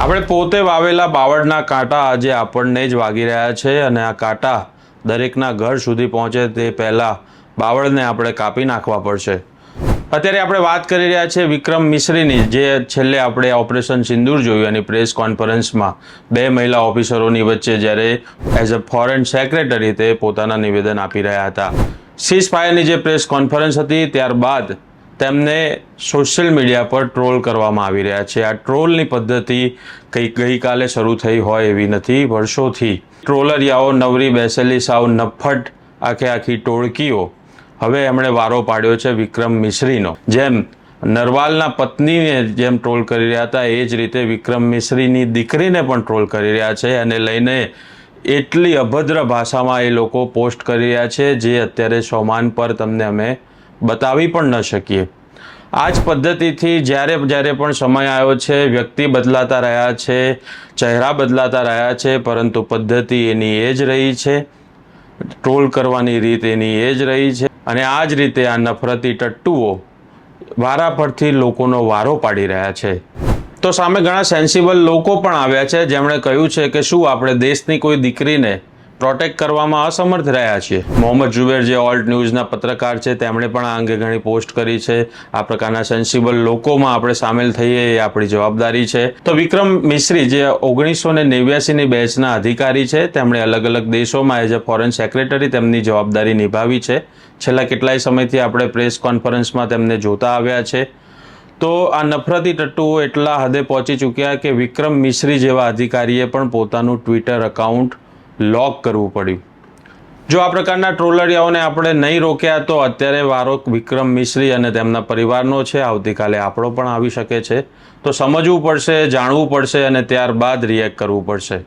આપણે પોતે વાવેલા બાવળના કાંટા આજે આપણને જ વાગી રહ્યા છે અને આ કાંટા દરેકના ઘર સુધી પહોંચે તે પહેલાં બાવળને આપણે કાપી નાખવા પડશે. અત્યારે આપણે વાત કરી રહ્યા છીએ વિક્રમ મિશ્રીની, જે છેલ્લે આપણે ઓપરેશન સિંદૂર જોયું એની પ્રેસ કોન્ફરન્સમાં. બે મહિલા ઓફિસરોની વચ્ચે જ્યારે એઝ અ ફોરેન સેક્રેટરી તે પોતાના નિવેદન આપી રહ્યા હતા. સીઝ ફાયરની જે પ્રેસ કોન્ફરન્સ હતી, ત્યારબાદ તેમને સોશિયલ મીડિયા પર ટ્રોલ કરવામાં આવી રહ્યા છે. આ ટ્રોલની પદ્ધતિ કંઈક ગઈકાલે શરૂ થઈ હોય એવી નથી. વર્ષોથી ટ્રોલરિયાઓ નવરી બેસેલી સાવ નફ્ફટ આખે આખી ટોળકીઓ. હવે એમણે વારો પાડ્યો છે વિક્રમ મિશ્રીનો. જેમ નરવાલના પત્નીને જેમ ટ્રોલ કરી રહ્યા હતા, એ જ રીતે વિક્રમ મિશ્રીની દીકરીને પણ ટ્રોલ કરી રહ્યા છે અને લઈને એટલી અભદ્ર ભાષામાં એ લોકો પોસ્ટ કરી રહ્યા છે, જે અત્યારે સોમાન પર તમને અમે બતાવી પણ ન શકીએ. આ જ પદ્ધતિથી જ્યારે જ્યારે પણ સમય આવ્યો છે, વ્યક્તિ બદલાતા રહ્યા છે, ચહેરા બદલાતા રહ્યા છે, પરંતુ પદ્ધતિ એની એ જ રહી છે. ટ્રોલ કરવાની રીત એની એ જ રહી છે. અને આ જ રીતે આ નફરતી ટટ્ટુઓ વારા પરથી લોકોનો વારો પાડી રહ્યા છે. તો સામે ઘણા સેન્સિબલ લોકો પણ આવ્યા છે, જેમણે કહ્યું છે કે શું આપણે દેશની કોઈ દીકરીને પ્રોટેક્ટ કરવામાં અસમર્થ રહ્યા છીએ. મોહમ્મદ જુબેર જે ઓલ્ટ ન્યૂઝના પત્રકાર છે, તેમણે પણ આ અંગે ઘણી પોસ્ટ કરી છે. આ પ્રકારના સેન્સિબલ લોકોમાં આપણે સામેલ થઈએ એ આપણી જવાબદારી છે. તો વિક્રમ મિશ્રી જે ઓગણીસો ને નેવ્યાસીની બેચના અધિકારી છે, તેમણે અલગ અલગ દેશોમાં એઝ અ ફોરેન સેક્રેટરી તેમની જવાબદારી નિભાવી છે. છેલ્લા કેટલાય સમયથી આપણે પ્રેસ કોન્ફરન્સમાં તેમને જોતા આવ્યા છે. તો આ નફરતી ટટ્ટુઓ એટલા હદે પહોંચી ચૂક્યા કે વિક્રમ મિશ્રી જેવા અધિકારીએ પણ પોતાનું ટ્વિટર અકાઉન્ટ લોક કરવું પડ્યું. જો આ પ્રકારના ટ્રોલરિયાઓને આપણે નહીં રોક્યા તો અત્યારે વારો વિક્રમ મિશ્રી અને તેમના પરિવારનો છે. આવતીકાલે આપણો પણ આવી શકે છે. તો સમજવું પડશે, જાણવું પડશે અને ત્યારબાદ રિએક્ટ કરવું પડશે.